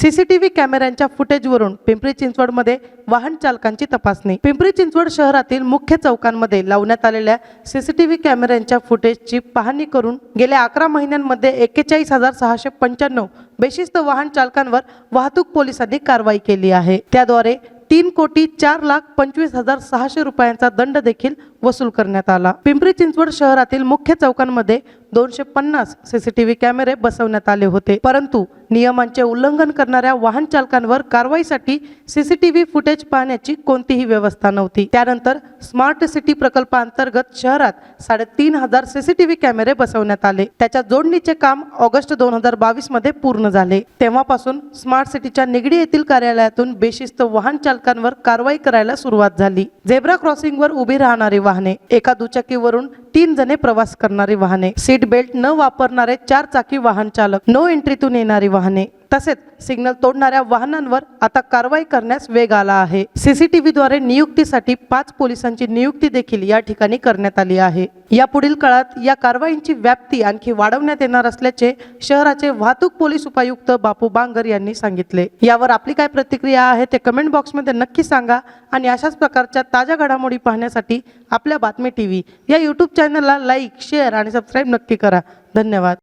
C C T V कॅमेऱ्यांच्या फुटेजवरून पिंपरी चिंचवडमध्ये वाहन चालकांची तपासणी. पिंपरी चिंचवड शहरातील मुख्य चौकांमध्ये लावण्यात आलेल्या सी सी टी व्ही कॅमेऱ्यांच्या फुटेजची पाहणी करून गेल्या अकरा महिन्यांमध्ये एक्केचाळीस हजार सहाशे पंच्याण्णव बेशिस्त वाहन चालकांवर वाहतूक पोलिसांनी कारवाई केली आहे. त्याद्वारे तीन कोटी चार लाख पंचवीस हजार सहाशे रुपयांचा दंड देखील वसूल करण्यात आला. पिंपरी चिंचवड शहरातील मुख्य चौकांमध्ये दोनशे पन्नास सीसीटीव्ही कॅमेरे बसवण्यात आले होते. परंतु नियमांचे उल्लंघन करणाऱ्या वाहन चालकांवर कारवाईसाठी सीसीटीव्ही फुटेज पाहण्याची कोणतीही व्यवस्था नव्हती. त्यानंतर स्मार्ट सिटी प्रकल्पांतर्गत शहरात साडेतीन हजार सीसीटीव्ही कॅमेरे बसवण्यात आले. त्याच्या जोडणीचे काम ऑगस्ट दोन हजार बावीसमध्ये पूर्ण झाले. तेव्हापासून स्मार्ट सिटीच्या निगडी येथील कार्यालयातून बेशिस्त वाहन चालकांवर कारवाई करायला सुरुवात झाली. झेब्रा क्रॉसिंगवर उभी राहणारी वाहने एका दुचाकीवरून तीन जणे प्रवास करणारी वाहने. सीट बेल्ट न वापरणारे चार चाकी वाहन चालक नो एंट्रीतून येणारी वाहने. तसेच सिग्नल तोडणाऱ्या वाहनांवर आता कारवाई करण्यास वेग आला आहे. सीसीटीव्हीद्वारे नियुक्तीसाठी पाच पोलिसांची नियुक्ती देखील या ठिकाणी करण्यात आली आहे. यापुढील काळात या कारवाईंची व्याप्ती आणखी वाढवण्यात येणार असल्याचे शहराचे वाहतूक पोलीस उपायुक्त बापू बांगर यांनी सांगितले. यावर आपली काय प्रतिक्रिया आहे ते कमेंट बॉक्समध्ये नक्की सांगा आणि अशाच प्रकारच्या ताज्या घडामोडी पाहण्यासाठी आपल्या बातमी टी व्ही या यूट्यूब चॅनलला लाईक शेअर आणि सबस्क्राईब नक्की करा. धन्यवाद.